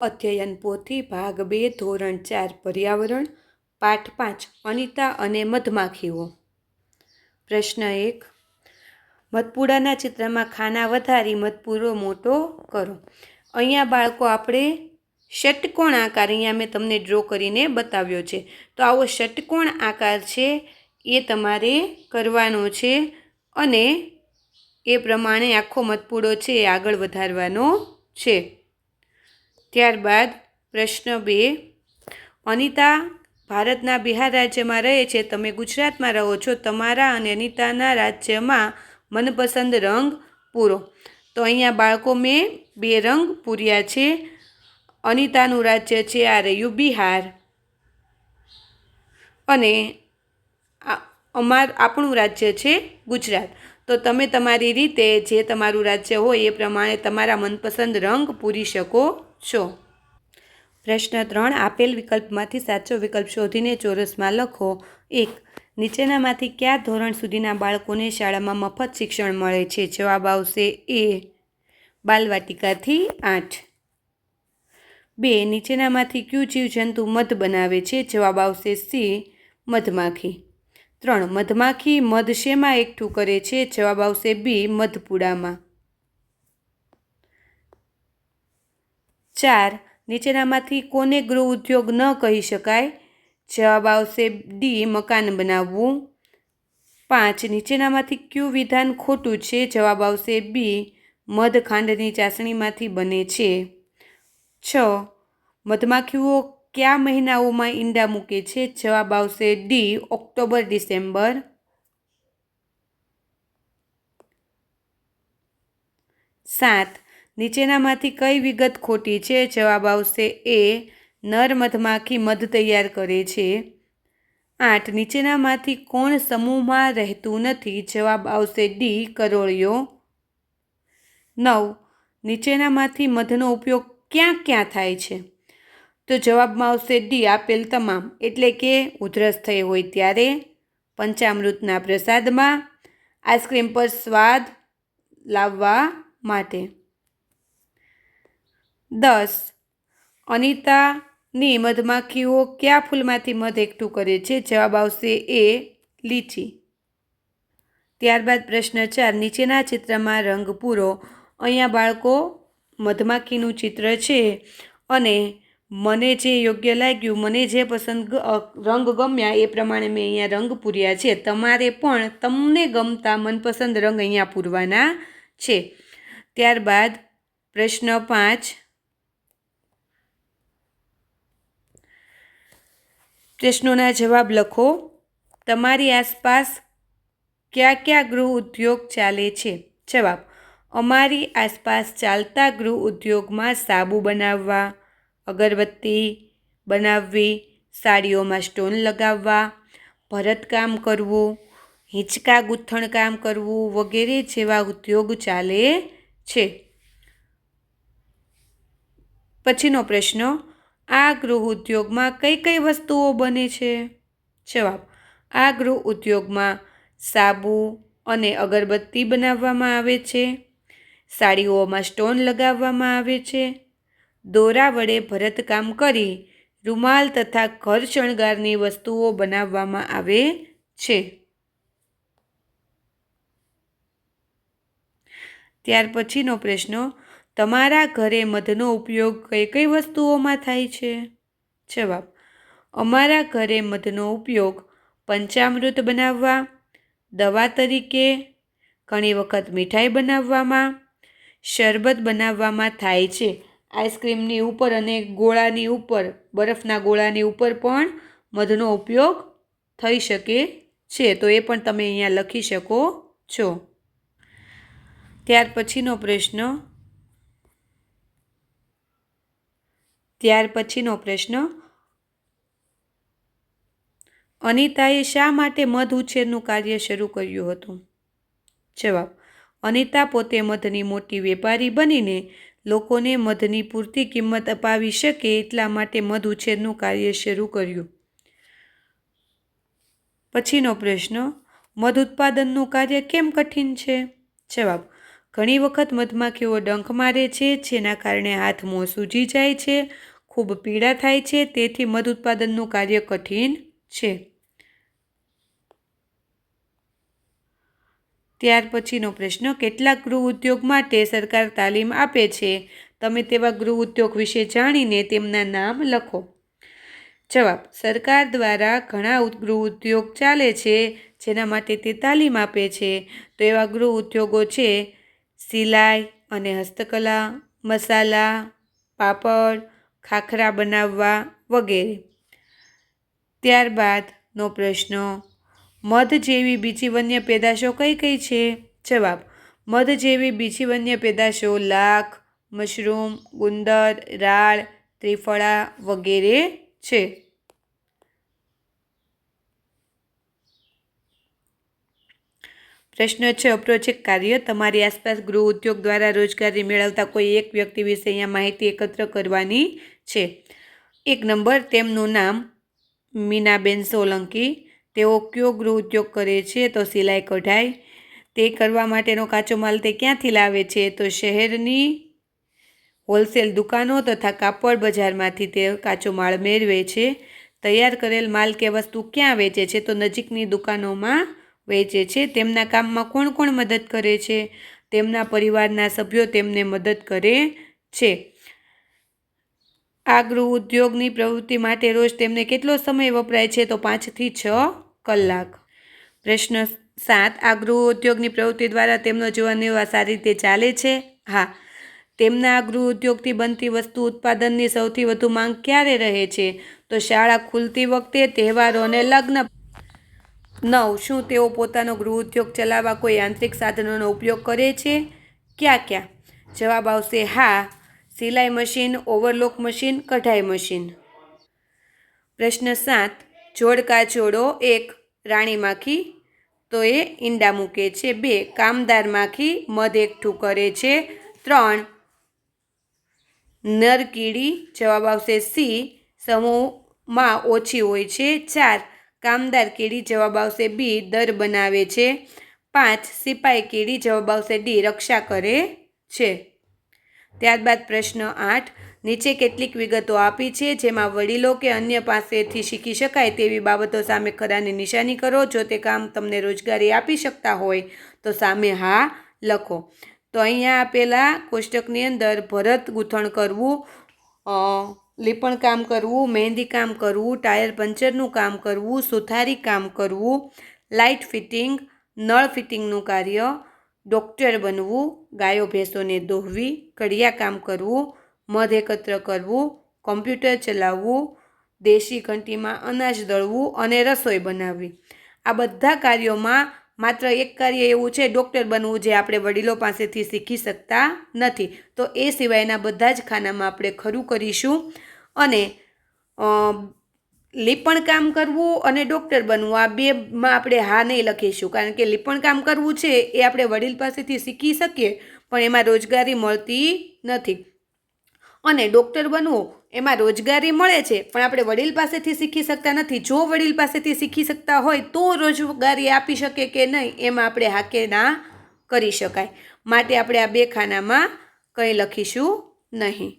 અધ્યયન પોથી ભાગ બે, ધોરણ ચાર, પર્યાવરણ, પાઠ પાંચ, અનિતા અને મધમાખીઓ. પ્રશ્ન એક, મધપુડાના ચિત્રમાં ખાના વધારી મધપૂરો મોટો કરો. અહીંયા બાળકો, આપણે ષટકોણ આકાર અહીંયા મેં તમને ડ્રો કરીને બતાવ્યો છે. તો આવો ષટકોણ આકાર છે એ તમારે કરવાનો છે અને એ પ્રમાણે આખો મધપુડો છે એ આગળ વધારવાનો છે. ત્યારબાદ પ્રશ્ન બે, અનિતા ભારતના બિહાર રાજ્યમાં રહે છે. તમે ગુજરાતમાં રહો છો. તમારા અને અનિતાના રાજ્યમાં મનપસંદ રંગ પૂરો. તો અહીંયા બાળકો મેં બે રંગ પૂર્યા છે. અનિતાનું રાજ્ય છે આ રહ્યું બિહાર. અને અમાર, આપણું રાજ્ય છે ગુજરાત. તો તમે તમારી રીતે જે તમારું રાજ્ય હોય એ પ્રમાણે તમારા મનપસંદ રંગ પૂરી શકો. છો? પ્રશ્ન ત્રણ, આપેલ વિકલ્પમાંથી સાચો વિકલ્પ શોધીને ચોરસમાં લખો. એક, નીચેનામાંથી કયા ધોરણ સુધીના બાળકોને શાળામાં મફત શિક્ષણ મળે છે? જવાબ આવશે એ, બાલવાટિકાથી આઠ. બે, નીચેનામાંથી કયું જીવજંતુ મધ બનાવે છે? જવાબ આવશે સી, મધમાખી. ત્રણ, મધમાખી મધ શેમાં એકઠું કરે છે? જવાબ આવશે બી, મધપુડામાં. ચાર, નીચેનામાંથી કોને ગૃહ ઉદ્યોગ ન કહી શકાય? જવાબ આવશે ડી, મકાન બનાવવું. પાંચ, નીચેનામાંથી કયું વિધાન ખોટું છે? જવાબ આવશે બી મધ ખાંડની ચાસણીમાંથી બને છે. છ, મધમાખીઓ કયા મહિનાઓમાં ઈંડા મૂકે છે? જવાબ આવશે ડી, ઓક્ટોબર, ડિસેમ્બર. સાત નીચેનામાંથી કઈ વિગત ખોટી છે? જવાબ આવશે એ, નર મધમાખી મધ તૈયાર કરે છે. આઠ, નીચેનામાંથી કોણ સમૂહમાં રહેતું નથી? જવાબ આવશે ડી કરોળિયો નવ, નીચેનામાંથી મધનો ઉપયોગ ક્યાં ક્યાં થાય છે? તો જવાબમાં આવશે ડી, આપેલ તમામ. એટલે કે ઉધરસ થઈ હોય ત્યારે પંચામૃતના પ્રસાદમાં આઈસ્ક્રીમ પર સ્વાદ લાવવા માટે. દસ. અનિતાની મધમાખીઓ કયા ફૂલમાંથી મધ એકઠું કરે છે? જવાબ આવશે એ, લીચી. ત્યારબાદ પ્રશ્ન ચાર, નીચેના ચિત્રમાં રંગ પૂરો. અહીંયા બાળકો મધમાખીનું ચિત્ર છે અને મને જે યોગ્ય લાગ્યું, મને જે પસંદ રંગ ગમ્યા, એ પ્રમાણે મેં અહીંયા રંગ પૂર્યા છે. તમારે પણ તમને ગમતા મનપસંદ રંગ અહીંયા પૂરવાના છે. ત્યારબાદ પ્રશ્ન પાંચ પ્રશ્નોના જવાબ લખો. તમારી આસપાસ કયા કયા ગૃહ ઉદ્યોગ ચાલે છે? જવાબ, અમારી આસપાસ ચાલતા ગૃહ ઉદ્યોગમાં સાબુ બનાવવા, અગરબત્તી બનાવવી, સાડીઓમાં સ્ટોન લગાવવા, ભરતકામ કરવું, હિંચકા ગૂંથણ કામ કરવું વગેરે જેવા ઉદ્યોગ ચાલે છે. પછીનો પ્રશ્ન આ ગૃહ ઉદ્યોગમાં કઈ કઈ વસ્તુઓ બને છે? જવાબ, આ ગૃહ ઉદ્યોગમાં સાબુ અને અગરબત્તી બનાવવામાં આવે છે, સાડીઓમાં સ્ટોન લગાવવામાં આવે છે, દોરા વડે ભરતકામ કરી રૂમાલ તથા ઘર શણગારની વસ્તુઓ બનાવવામાં આવે છે. ત્યાર પછીનો પ્રશ્ન તમારા ઘરે મધનો ઉપયોગ કઈ કઈ વસ્તુઓમાં થાય છે? જવાબ, અમારા ઘરે મધનો ઉપયોગ પંચામૃત બનાવવા, દવા તરીકે, ઘણી વખત મીઠાઈ બનાવવામાં, શરબત બનાવવામાં થાય છે. આઈસ્ક્રીમની ઉપર અને ગોળાની ઉપર, બરફના ગોળાની ઉપર પણ મધનો ઉપયોગ થઈ શકે છે. તો એ પણ તમે અહીંયા લખી શકો છો. ત્યાર પછીનો પ્રશ્ન ત્યાર પછીનો પ્રશ્ન, અનિતાએ શા માટે મધ ઉછેરનું કાર્ય શરૂ કર્યું હતું? જવાબ, અનિતા પોતે મધની મોટી વેપારી બનીને લોકોને મધની પૂરતી કિંમત અપાવી શકે એટલા માટે મધ ઉછેરનું કાર્ય શરૂ કર્યું. પછીનો પ્રશ્ન, મધ ઉત્પાદનનું કાર્ય કેમ કઠિન છે? જવાબ, ઘણી વખત મધમાખીઓ ડંખ મારે છે, જેના કારણે હાથ મોં સૂજી જાય છે ખૂબ પીડા થાય છે, તેથી મધ ઉત્પાદનનું કાર્ય કઠિન છે. ત્યાર પછીનો પ્રશ્ન, કેટલાક ગૃહ ઉદ્યોગ માટે સરકાર તાલીમ આપે છે? તમે તેવા ગૃહ ઉદ્યોગ વિશે જાણીને તેમના નામ લખો. જવાબ, સરકાર દ્વારા ઘણા ગૃહ ઉદ્યોગ ચાલે છે, જેના માટે તે તાલીમ આપે છે. તો એવા ગૃહ ઉદ્યોગો છે, સિલાઈ અને હસ્તકલા, મસાલા, પાપડ ખાખરા બનાવવા વગેરે. ત્યારબાદનો પ્રશ્ન, મધ જેવી બીજી વન્ય પેદાશો કઈ કઈ છે? જવાબ, મધ જેવી બીજી વન્ય પેદાશો લાખ, મશરૂમ, ગુંદર, રાળ, ત્રિફળા વગેરે છે. પ્રશ્ન છે, પ્રોજેક્ટ કાર્ય, તમારી આસપાસ ગૃહ ઉદ્યોગ દ્વારા રોજગારી મેળવતા કોઈ એક વ્યક્તિ વિશે અહીંયા માહિતી એકત્ર કરવાની છે. એક નંબર, તેમનું નામ મીનાબેન સોલંકી. તેઓ કયો ગૃહ ઉદ્યોગ કરે છે તો સિલાઈ કઢાઈ. તે કરવા માટેનો કાચો માલ તે ક્યાંથી લાવે છે તો શહેરની હોલસેલ દુકાનો તથા કાપડ બજારમાંથી તે કાચો માલ મેળવે છે. તૈયાર કરેલ માલ કે વસ્તુ ક્યાં વેચે છે તો નજીકની દુકાનોમાં વેચે છે. તેમના કામમાં કોણ કોણ મદદ કરે છે? તેમના પરિવારના સભ્યો તેમને મદદ કરે છે. આ ગૃહ ઉદ્યોગની પ્રવૃત્તિ માટે રોજ તેમને કેટલો સમય વપરાય છે તો પાંચથી છ કલાક. પ્રશ્ન સાત આ ગૃહ ઉદ્યોગની પ્રવૃત્તિ દ્વારા તેમનો જીવન નિર્વાહ સારી રીતે ચાલે છે? હા. તેમના ગૃહ ઉદ્યોગથી બનતી વસ્તુ ઉત્પાદનની સૌથી વધુ માંગ ક્યારે રહે છે? તો શાળા ખુલતી વખતે, તહેવારો અને લગ્ન. નવ, શું તેઓ પોતાનો ગૃહ ઉદ્યોગ ચલાવવા કોઈ યાંત્રિક સાધનોનો ઉપયોગ કરે છે? ક્યાં ક્યાં? જવાબ આવશે હા. સિલાઈ મશીન, ઓવરલોક મશીન, કઢાઈ મશીન. પ્રશ્ન સાત, જોડકા જોડો એક રાણી માખી, તો એ ઈંડા મૂકે છે બે, કામદાર માખી મધ એકઠું કરે છે ત્રણ નર કીડી જવાબ આવશે સી, સમૂહમાં ઓછી હોય છે ચાર, કામદાર કીડી જવાબ આવશે બી, દર બનાવે છે પાંચ, સિપાઈ કીડી જવાબ આવશે ડી, રક્ષા કરે છે. ત્યારબાદ પ્રશ્ન આઠ, નીચે કેટલીક વિગતો આપી છે જેમાં વડીલો કે અન્ય પાસેથી શીખી શકાય તેવી બાબતો સામે ખરાની નિશાની કરો. જો તે કામ તમને રોજગારી આપી શકતા હોય તો સામે હા લખો. તો અહીંયા આપેલા કોષ્ટકની અંદર ભરત ગૂંથણ કરવું લીપણ કામ કરવું, મહેંદી કામ કરવું, ટાયર પંચરનું કામ કરવું, સુથારી કામ કરવું, લાઇટ ફિટિંગ, નળ ફિટિંગનું કાર્ય ડૉક્ટર બનવું, ગાયો ભેંસોને દોહવી, કડિયા કામ કરવું, મધ એકત્ર કરવું, કોમ્પ્યુટર ચલાવવું, દેશી ઘંટીમાં અનાજ દળવું અને રસોઈ બનાવવી. આ બધા કાર્યોમાં માત્ર એક કાર્ય એવું છે, ડૉક્ટર બનવું જે આપણે વડીલો પાસેથી શીખી શકતા નથી. તો એ સિવાયના બધા જ ખાનામાં આપણે ખરું કરીશું. અને લીપણ કામ કરવું અને ડૉક્ટર બનવું, આ બેમાં આપણે હા નહીં લખીશું, કારણ કે લીપણ કામ કરવું છે એ આપણે વડીલ પાસેથી શીખી શકીએ, પણ એમાં રોજગારી મળતી નથી. અને ડૉક્ટર બનવું એમાં રોજગારી મળે છે, પણ આપણે વડીલ પાસેથી શીખી શકતા નથી. જો વડીલ પાસેથી શીખી શકતા હોય, તો રોજગારી આપી શકે કે નહીં, એમાં આપણે હાકે ના કરી શકાય. માટે આપણે આ બે ખાનામાં કંઈ લખીશું નહીં.